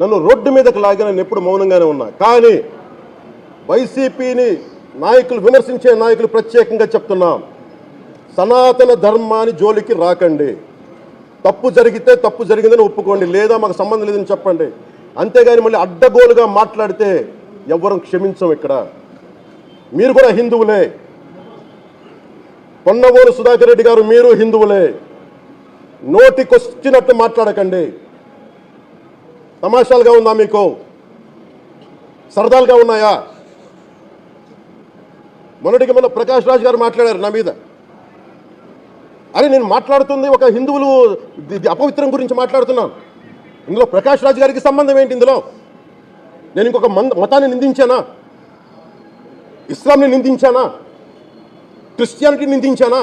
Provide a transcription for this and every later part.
నన్ను రోడ్డు మీదకి లాగి నేను ఎప్పుడు మౌనంగానే ఉన్నా. కానీ వైసీపీని నాయకులు విమర్శించే నాయకులు ప్రత్యేకంగా చెప్తున్నాం. సనాతన ధర్మాన్ని జోలికి రాకండి. తప్పు జరిగితే తప్పు జరిగిందని ఒప్పుకోండి. లేదా మాకు సంబంధం లేదని చెప్పండి. అంతేగాని మళ్ళీ అడ్డగోలుగా మాట్లాడితే ఎవ్వరం క్షమించం ఇక్కడ. మీరు కూడా హిందువులే. పొన్నవోలు సుధాకర్ రెడ్డి గారు మీరు హిందువులే. నోటికొచ్చినట్టు మాట్లాడకండి. తమాషాలుగా ఉందా మీకు? సరదాలుగా ఉన్నాయా? మొన్నటికి మొన్న ప్రకాష్ రాజ్ గారు మాట్లాడారు నా మీద. అరే నేను మాట్లాడుతుంది ఒక హిందువులు అపవిత్రం గురించి మాట్లాడుతున్నాను. ఇందులో ప్రకాష్ రాజ్ గారికి సంబంధం ఏంటి ఇందులో? నేను ఇంకొక మంద మతాన్ని నిందించానా? ఇస్లాంని నిందించానా? Christianity నిందించానా?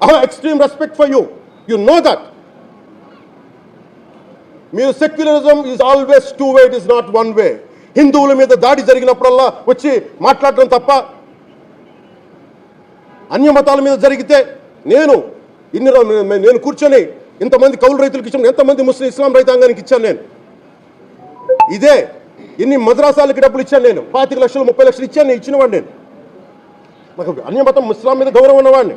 I have extreme respect for you you know that మీరు secularism is always two way it is not one way హిందువుల మీద దాడి జరిగినప్పుడల్లా వచ్చి మాట్లాడటం తప్ప అన్య మతాల మీద జరిగితే నేను ఇన్ని నేను కూర్చొని ఇంతమంది కౌలు రైతులకు ఇచ్చాను ఎంతమంది ముస్లిం ఇస్లాం రైతాంగానికి ఇచ్చాను నేను. ఇదే ఇన్ని మద్రాసాలకి డబ్బులు ఇచ్చాను నేను. పాతిక లక్షలు ముప్పై లక్షలు ఇచ్చాను నేను ఇచ్చినవాడిని నేను. నాకు అన్యమతం ఇస్లాం మీద గౌరవం ఉన్నవాడిని.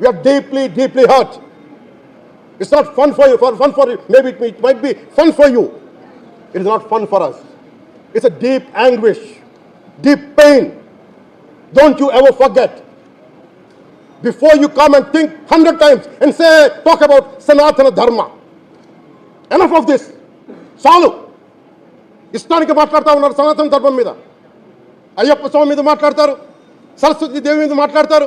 We are deeply, deeply hurt. It's not fun for you, for fun for you. Maybe it, it might be fun for you. It is not fun for us. It's a deep anguish, deep pain. Don't you ever forget. Before you come and think hundred times and say, talk about Sanatana Dharma. Enough of this. చాలు ఇష్టానికి మాట్లాడుతూ ఉన్నారు సనాతన ధర్మం మీద అయ్యప్ప స్వామి మీద మాట్లాడతారు సరస్వతి దేవి మీద మాట్లాడతారు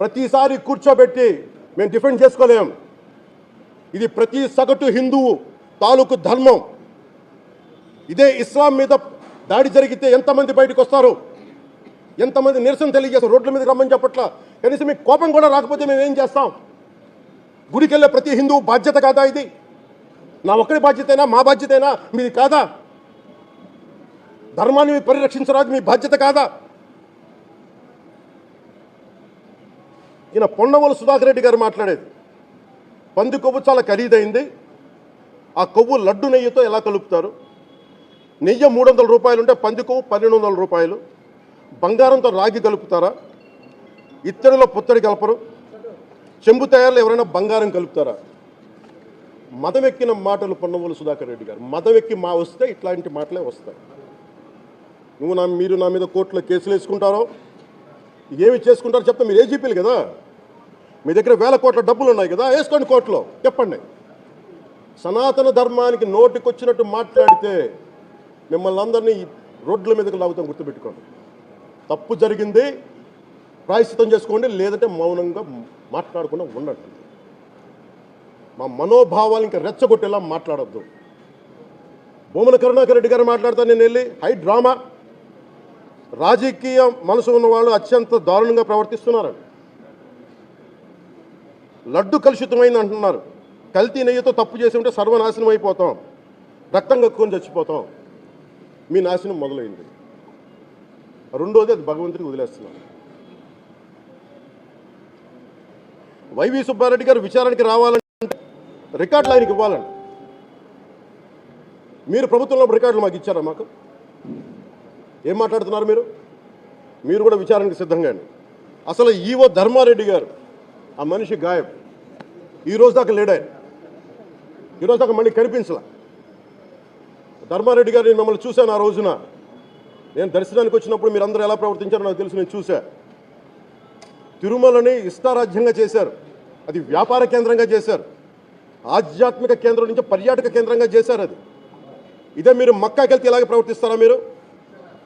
ప్రతిసారి కూర్చోబెట్టి మేము డిఫెండ్ చేసుకోలేం. ఇది ప్రతి సగటు హిందువు తాలూకు ధర్మం. ఇదే ఇస్లాం మీద దాడి జరిగితే ఎంతమంది బయటకు వస్తారు? ఎంతమంది నిరసన తెలియజేస్తారు రోడ్ల మీద రమ్మని చెప్పట్ల? కనీసం మీకు కోపం కూడా రాకపోతే మేము ఏం చేస్తాం? గుడికి వెళ్ళే ప్రతి హిందువు బాధ్యత కాదా ఇది? నా ఒక్కడి బాధ్యతైనా? మా బాధ్యతైనా? మీది కాదా? ధర్మాన్ని మీరు పరిరక్షించరాదు మీ బాధ్యత కాదా? ఈయన పొన్నవోలు సుధాకర్ రెడ్డి గారు మాట్లాడేది. పంది కొవ్వు చాలా ఖరీదైంది. ఆ కొవ్వు లడ్డు నెయ్యితో ఎలా కలుపుతారు? నెయ్యి మూడు వందల రూపాయలు ఉంటే పంది కొవ్వు పన్నెండు వందల రూపాయలు. బంగారంతో రాగి కలుపుతారా? ఇత్తడిలో పుత్తడి కలపరు. చెంబు తయారులో ఎవరైనా బంగారం కలుపుతారా? మదం మాటలు పొన్నవోలు సుధాకర్ రెడ్డి గారు. మదమెక్కి మా వస్తే ఇట్లాంటి మాటలే వస్తాయి. నువ్వు నా మీరు నా మీద కోర్టులో కేసులు వేసుకుంటారో ఏమి చేసుకుంటారో చెప్తే మీరు ఏజీపీలు కదా? మీ దగ్గర వేల కోట్ల డబ్బులు ఉన్నాయి కదా? వేసుకోండి కోర్టులో. చెప్పండి. సనాతన ధర్మానికి నోటికొచ్చినట్టు మాట్లాడితే మిమ్మల్ని అందరినీ రోడ్ల మీదకి లాగుతాం గుర్తుపెట్టుకోండి. తప్పు జరిగింది ప్రాయశ్చితం చేసుకోండి లేదంటే మౌనంగా మాట్లాడకుండా ఉండండి. మా మనోభావాలు ఇంకా రెచ్చగొట్టేలా మాట్లాడొద్దు. భూమన కరుణాకర్ రెడ్డి గారు మాట్లాడతాను నేను వెళ్ళి. High drama. రాజకీయ మనసు ఉన్న వాళ్ళు అత్యంత దారుణంగా ప్రవర్తిస్తున్నారు. లడ్డు కలుషితమైంది అంటున్నారు. కల్తీ నెయ్యితో తప్పు చేసి ఉంటే సర్వనాశనం అయిపోతాం. రక్తం కక్కుని చచ్చిపోతాం. మీ నాశనం మొదలైంది. రెండోది అది భగవంతుడికి వదిలేస్తున్నాం. వైవి సుబ్బారెడ్డి గారు విచారణకి రావాలంటే రికార్డులు ఆయనకి ఇవ్వాలండి. మీరు ప్రభుత్వంలో రికార్డులు మాకు ఇచ్చారా మాకు? ఏం మాట్లాడుతున్నారు మీరు? మీరు కూడా విచారణకు సిద్ధంగా అసలు ఈవో ధర్మారెడ్డి గారు ఆ మనిషి గాయం ఈ రోజు దాకా లేడు ఈరోజు ఈ రోజు దాకా మళ్ళీ కనిపించలా. ధర్మారెడ్డి గారు నేను మిమ్మల్ని చూశాను ఆ రోజున. నేను దర్శనానికి వచ్చినప్పుడు మీరు అందరూ ఎలా ప్రవర్తించారో నాకు తెలుసు నేను చూశా. తిరుమలని ఇష్టారాజ్యంగా చేశారు. అది వ్యాపార కేంద్రంగా చేశారు. ఆధ్యాత్మిక కేంద్రం నుంచి పర్యాటక కేంద్రంగా చేశారు అది. ఇదే మీరు మక్కాకెళ్తే ఇలాగే ప్రవర్తిస్తారా మీరు?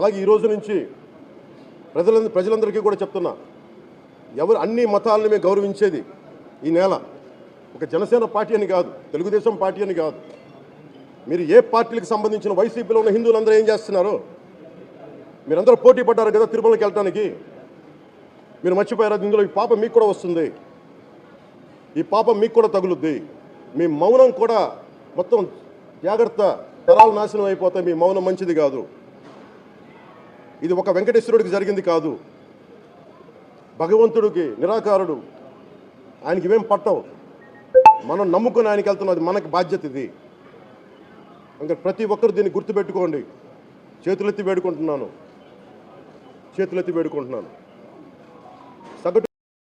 అలాగే ఈ రోజు నుంచి ప్రజల ప్రజలందరికీ కూడా చెప్తున్నా ఎవరు అన్ని మతాలను మేము గౌరవించేది ఈ నేల ఒక జనసేన పార్టీ అని కాదు తెలుగుదేశం పార్టీ అని కాదు. మీరు ఏ పార్టీలకు సంబంధించిన వైసీపీలో ఉన్న హిందువులందరూ ఏం చేస్తున్నారు మీరందరూ పోటీ పడ్డారు కదా తిరుమలకి వెళ్ళటానికి మీరు మర్చిపోయారు? ఇందులో ఈ పాపం మీకు కూడా వస్తుంది. ఈ పాపం మీకు కూడా తగులుద్ది. మీ మౌనం కూడా మొత్తం జాగ్రత్త తరాలు నాశనం అయిపోతాయి. మీ మౌనం మంచిది కాదు. ఇది ఒక వెంకటేశ్వరుడికి జరిగింది కాదు. భగవంతుడికి నిరాకారుడు. ఆయనకి ఇవేం పట్టవు. మనం నమ్ముకుని ఆయనకి వెళ్తున్నది మనకి బాధ్యత ఇది. ఇంకా ప్రతి ఒక్కరు దీన్ని గుర్తుపెట్టుకోండి. చేతులెత్తి వేడుకుంటున్నాను. చేతులెత్తి వేడుకుంటున్నాను.